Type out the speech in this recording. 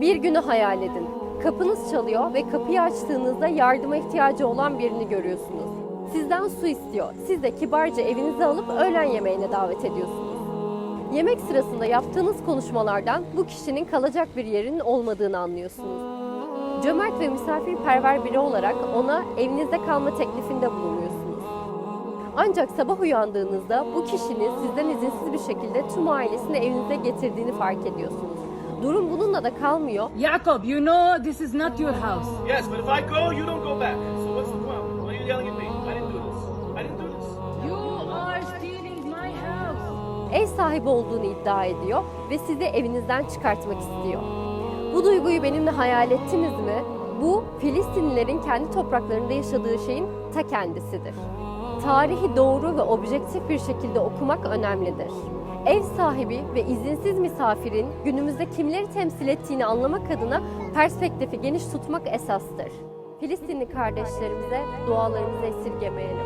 Bir günü hayal edin. Kapınız çalıyor ve kapıyı açtığınızda yardıma ihtiyacı olan birini görüyorsunuz. Sizden su istiyor. Siz de kibarca evinize alıp öğlen yemeğine davet ediyorsunuz. Yemek sırasında yaptığınız konuşmalardan bu kişinin kalacak bir yerinin olmadığını anlıyorsunuz. Cömert ve misafirperver biri olarak ona evinizde kalma teklifinde bulunuyorsunuz. Ancak sabah uyandığınızda bu kişinin sizden izinsiz bir şekilde tüm ailesini evinize getirdiğini fark ediyorsunuz. Durum bununla da kalmıyor. Jacob, you know this is not your house. Yes, but if I go, you don't go back. So what's the problem? Why are you yelling at me? I didn't do this. I didn't do this. You are stealing my house. Ev sahibi olduğunu iddia ediyor ve sizi evinizden çıkartmak istiyor. Bu duyguyu benimle hayal ettiniz mi? Bu Filistinlilerin kendi topraklarında yaşadığı şeyin ta kendisidir. Tarihi doğru ve objektif bir şekilde okumak önemlidir. Ev sahibi ve izinsiz misafirin günümüzde kimleri temsil ettiğini anlamak adına perspektifi geniş tutmak esastır. Filistinli kardeşlerimize dualarımızı esirgemeyelim.